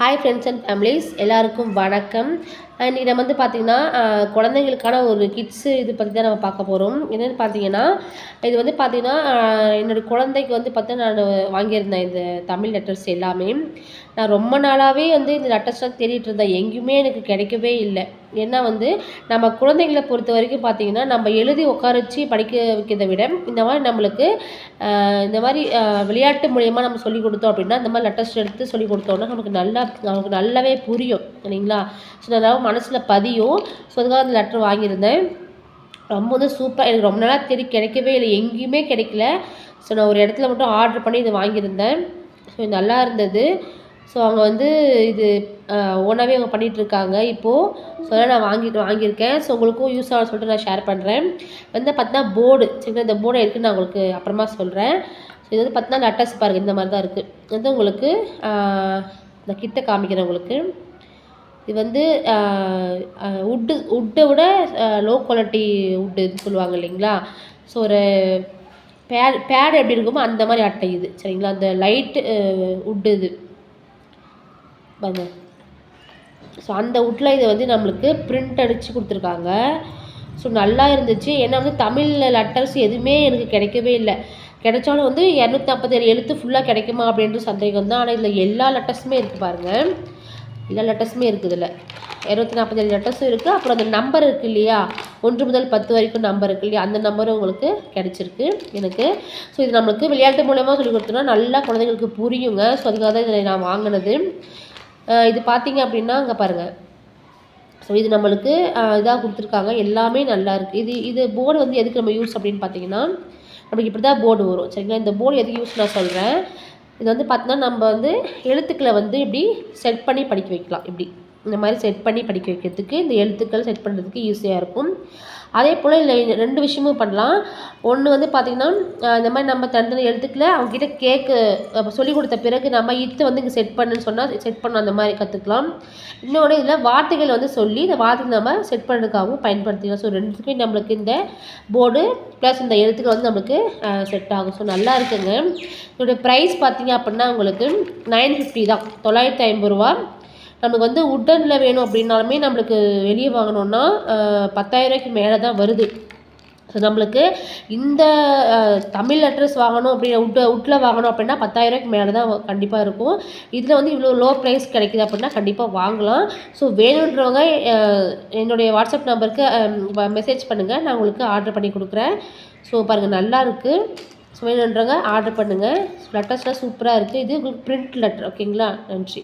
Hi friends and families எல்லாருக்கும் வணக்கம். இன்றைக்கி நம்ம வந்து பார்த்திங்கன்னா குழந்தைங்களுக்கான ஒரு கிட்ஸு இது பற்றி தான் நம்ம பார்க்க போகிறோம் என்னென்னு பார்த்தீங்கன்னா இது வந்து பார்த்திங்கன்னா என்னோடய குழந்தைக்கு வந்து பார்த்தா நான் வாங்கியிருந்தேன் இந்த தமிழ் லெட்டர்ஸ் எல்லாமே நான் ரொம்ப நாளாகவே வந்து இந்த லெட்டர்ஸ்லாம் தேடிட்டு இருந்தேன். எங்கேயுமே எனக்கு கிடைக்கவே இல்லை. ஏன்னா வந்து நம்ம குழந்தைங்களை பொறுத்த வரைக்கும் பார்த்திங்கன்னா நம்ம எழுதி உட்காரச்சு படிக்க வைக்கிறத விட இந்த மாதிரி நம்மளுக்கு இந்த மாதிரி விளையாட்டு மூலியமாக நம்ம சொல்லி கொடுத்தோம் அப்படின்னா இந்த மாதிரி லெட்டர்ஸ் எடுத்து சொல்லி கொடுத்தோம்னா நமக்கு நல்லா நமக்கு நல்லாவே புரியும். இல்லைங்களா? ஸோ அதனால் மனசில் பதியும். ஸோ அதுக்காக அந்த லெட்டர் வாங்கியிருந்தேன். ரொம்ப வந்து சூப்பர் எனக்கு ரொம்ப நாளாக தேடி கிடைக்கவே இல்லை. எங்கேயுமே கிடைக்கல. ஸோ நான் ஒரு இடத்துல மட்டும் ஆர்டர் பண்ணி இதை வாங்கியிருந்தேன். ஸோ நல்லா இருந்தது. ஸோ அவங்க வந்து இது ஓனாகவே அவங்க பண்ணிகிட்ருக்காங்க இப்போது ஸோ நான் வாங்கிட்டு வாங்கியிருக்கேன். ஸோ உங்களுக்கும் யூஸ் ஆகும் சொல்லிட்டு நான் ஷேர் பண்ணுறேன் வந்து பார்த்தீங்கன்னா போர்டு சரிங்களா இந்த போர்டு இருக்குன்னு நான் உங்களுக்கு அப்புறமா சொல்கிறேன் ஸோ இது வந்து பார்த்தீங்கன்னா லட்டஸ் பாருங்கள் இந்த மாதிரி தான் இருக்குது வந்து உங்களுக்கு இந்த கிட்ட காமிக்கிறேன் உங்களுக்கு. இது வந்து உட்டு உட்டை விட லோ குவாலிட்டி உட்டு சொல்லுவாங்க இல்லைங்களா? ஸோ ஒரு பேட் பேட் எப்படி இருக்குமோ அந்த மாதிரி அட்டை இது சரிங்களா? அந்த லைட்டு உட்டு இது. பாருங்க. ஸோ அந்த உட்டில் இதை வந்து நம்மளுக்கு பிரிண்ட் அடித்து கொடுத்துருக்காங்க. ஸோ நல்லா இருந்துச்சு. ஏன்னா வந்து தமிழ் லெட்டர்ஸ் எதுவுமே எனக்கு கிடைக்கவே இல்லை. கிடைச்சாலும் வந்து இரநூத்தி நாற்பத்தேழு எழுத்து ஃபுல்லாக கிடைக்குமா அப்படின்ற சந்தேகம் தான் ஆனால் இதில் எல்லா லெட்டர்ஸுமே இருக்குது பாருங்கள் எல்லா லெட்டர்ஸுமே இருக்குது இதில் இரநூத்தி நாற்பத்தேழு லெட்டர்ஸும் இருக்குது அப்புறம் அந்த நம்பர் இருக்குது இல்லையா? ஒன்று முதல் பத்து வரைக்கும் நம்பர் இருக்குது இல்லையா? அந்த நம்பரும் உங்களுக்கு கிடச்சிருக்கு எனக்கு. ஸோ இது நம்மளுக்கு விளையாட்டு மூலயமா சொல்லி கொடுத்தோன்னா நல்லா குழந்தைங்களுக்கு புரியுங்க. ஸோ அதுக்காக தான் இதை நான் வாங்கினது. இது பார்த்தீங்க அப்படின்னா அங்கே பாருங்கள் ஸோ இது நம்மளுக்கு இதாக கொடுத்துருக்காங்க. எல்லாமே நல்லா இருக்குது இது இது போர்டு வந்து எதுக்கு நம்ம யூஸ் அப்படின்னு பார்த்தீங்கன்னா நம்மளுக்கு இப்படி தான் போர்டு வரும். சரிங்களா? இந்த போர்டு எதுக்கு யூஸ் நான் சொல்கிறேன் இது வந்து பார்த்தீங்கன்னா நம்ம வந்து எழுத்துக்களை வந்து இப்படி செட் பண்ணி படிக்க வைக்கலாம். இப்படி இந்த மாதிரி செட் பண்ணி படிக்க வைக்கிறதுக்கு இந்த எழுத்துக்கள் செட் பண்ணுறதுக்கு ஈஸியாக இருக்கும். அதே போல் இல்லை ரெண்டு விஷயமும் பண்ணலாம். ஒன்று வந்து பார்த்திங்கன்னா இந்த மாதிரி நம்ம தனித்தனி எழுத்துக்களை அவங்ககிட்ட கேக்கு சொல்லிக் கொடுத்த பிறகு நம்ம இத்து வந்து இங்கே செட் பண்ணுன்னு சொன்னால் செட் பண்ண அந்த மாதிரி கற்றுக்கலாம் இன்னொன்று இதில் வார்த்தைகள் வந்து சொல்லி இந்த வார்த்தைகள் நம்ம செட் பண்ணுறதுக்காகவும் பயன்படுத்திக்கலாம். ஸோ ரெண்டுத்துக்குமே நம்மளுக்கு இந்த போர்டு ப்ளஸ் இந்த எழுத்துக்கள் வந்து நம்மளுக்கு செட் ஆகும். ஸோ நல்லா இருக்குங்க. இதோடைய ப்ரைஸ் பார்த்திங்க அப்படின்னா உங்களுக்கு நைன் ஃபிஃப்டி தான். தொள்ளாயிரத்தி ஐம்பது ரூபா. நமக்கு வந்து உட்டனில் வேணும் அப்படின்னாலுமே நம்மளுக்கு வெளியே வாங்கினோன்னா பத்தாயிரரூபாய்க்கு மேலே தான் வருது. ஸோ நம்மளுக்கு இந்த தமிழ் அட்ரஸ் வாங்கணும் அப்படி உட் உட்டில் வாங்கணும் அப்படின்னா பத்தாயிரரூபாய்க்கு மேலே தான் கண்டிப்பாக இருக்கும். இதில் வந்து இவ்வளோ லோ ப்ரைஸ் கிடைக்குது அப்படின்னா கண்டிப்பாக வாங்கலாம். ஸோ வேணுன்றவங்க என்னுடைய வாட்ஸ்அப் நம்பருக்கு மெசேஜ் பண்ணுங்கள் நான் உங்களுக்கு ஆர்டர் பண்ணி கொடுக்குறேன். ஸோ பாருங்கள் நல்லாயிருக்கு ஸோ வேணுன்றவங்க ஆர்டர் பண்ணுங்கள் லெட்டர்ஸ்லாம் சூப்பராக இருக்குது இது உங்களுக்கு ப்ரிண்ட் லெட்டர் ஓகேங்களா நன்றி.